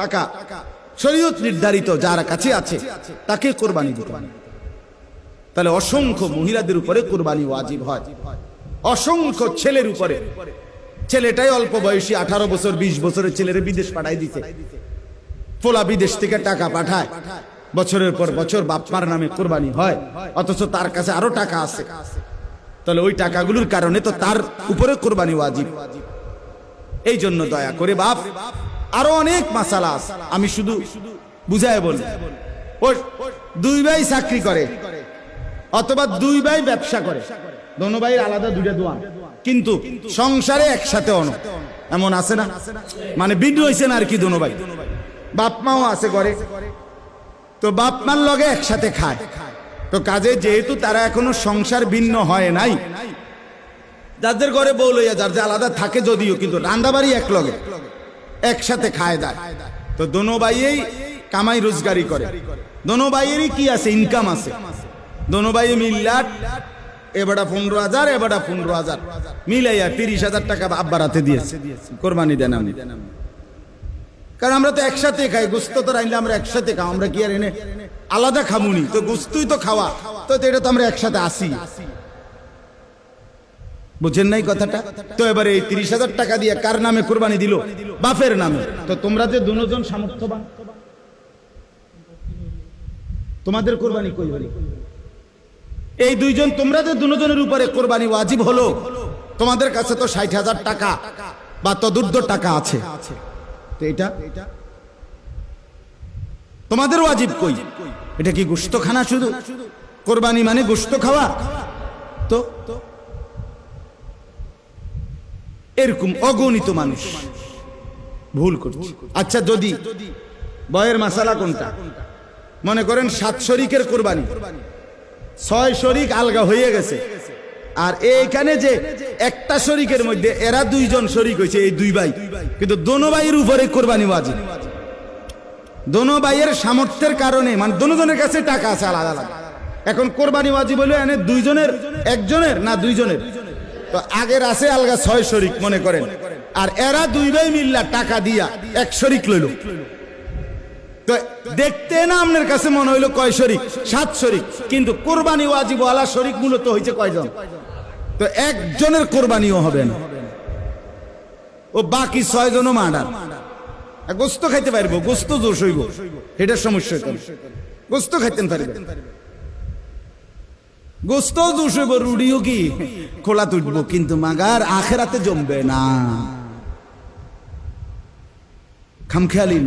টাকা। শরীয়ত নির্ধারিত যার কাছে আছে, তাকে কোরবানি দিতে। তাহলে অসংখ্য মহিলাদের উপরে কোরবানি ওয়াজিব হয়। অসংখ্য ছেলের উপরে। ছেলেটাই অল্প বয়সী, আঠারো বছর, বিশ বছরের ছেলেরে বিদেশ পাঠাই দিতে পোলা বিদেশ থেকে টাকা পাঠায়। বছরের পর বছর বাপমার নামে কোরবানি হয়, অথচ তার কাছে আরও টাকা আছে। তাহলে ওই টাকাগুলোর কারণে তো তার উপরে কোরবানি ওয়াজিব। এই জন্য দয়া করে বাপ আরও অনেক মাসালা আছে। আমি শুধু বুঝায় বলি। দুই ভাই চাকরি করে অথবা দুই ভাই ব্যবসা করে। দোনো ভাইয়ের আলাদা দুইটা দোয়ান কিন্তু সংসারে একসাথে অন। এমন আছে না? মানে বিদ্রোহ হয়েছে না আর কি দোনো ভাই? বাপ মাও আছে করে তো বাপ মার লগে একসাথে খায়। তো কাজে যেহেতু তারা এখনও সংসার ভিন্ন হয় নাই, যাদের ঘরে বউ লইয়া যার যে আলাদা থাকে যদিও, কিন্তু রান্দাবাড়ি এক লগে। একসাথে খায় দেয়। তো দোনো ভাইয়েই কামাই রোজগারি করে। দোনো ভাইয়েরই কি আছে? ইনকাম আছে। দোনো ভাই মিল্লাট এবারটা পনেরো হাজার, এবারটা পনেরো হাজার। মিলাইয়া তিরিশ হাজার টাকা আব্বার হাতে দিয়েছে। কোরবানি দেন আমি। কারণ আমরা তো একসাথে খাই, গোস্ত তো রাইলে আমরা একসাথে খাও আমরা কি আর এনে আলাদা খামুনি? তো গোস্তই তো খাওয়া। তো এটা তো আমরা একসাথে আসি। বুঝেন নাই কথাটা? তো এবারে এই তিরিশ হাজার টাকা দিয়ে কার নামে কোরবানি দিল? বাপের নামে। তো তোমরা যে দুজন সামর্থ্যবান, তোমাদের কোরবানি কই হলো? এই দুইজন তোমরা যে দুজনের উপরে কোরবানি ওয়াজিব হলো, তোমাদের কাছে তো ষাট হাজার টাকা বা তদুর্ধ টাকা আছে। তো এটা? তোমাদের ওয়াজিব কই? এটা কি গোস্ত খানা শুধু? কোরবানি মানে গোস্ত খাওয়া? তো এরকম অগণিত মানুষ। ভুল করছে। আচ্ছা যদি বয়ের মাসালা কোনটা? মনে করেন সাত শরিকের কোরবানি। ছয় শরিক আলগা হয়ে গেছে। আর এইখানে যে একটা শরিকের মধ্যে এরা দুইজন শরিক হয়েছে, এই দুই ভাই। কিন্তু দোনো ভাইয়ের উপরে কোরবানি ওয়াজিব। দোনো ভাইয়ের সামর্থ্যের কারণে মানে দোনোজনের কাছে টাকা আছে আলাদা আলাদা। এখন কোরবানি ওয়াজিব হলো এনে দুইজনের, একজনের না দুইজনের? তো আগের আছে আলগা ছয় শরিক, মনে করেন। আর এরা দুই ভাই মিল্লা টাকা দিয়া এক শরিক লইল। তো দেখতে না আপনার কাছে মনে হইল কয় শরিক? সাত শরিক। কিন্তু কোরবানি ওয়াজিব আলা শরিক মূলত হয়েছে কয়জন? তো একজনের কোরবানিও হবে না। ও বাকি ছয় জনও মার্ডার গোস্ত খাইতে পারব, গোস্ত দোষ হইব। এটার সমস্যা গোস্ত খাইতেন পারবে গোস্ত দোষ হইব রুডিও কি খোলা তুলবো কিন্তু মাগার আখেরাতে জমবে না। খামখেয়ালি না।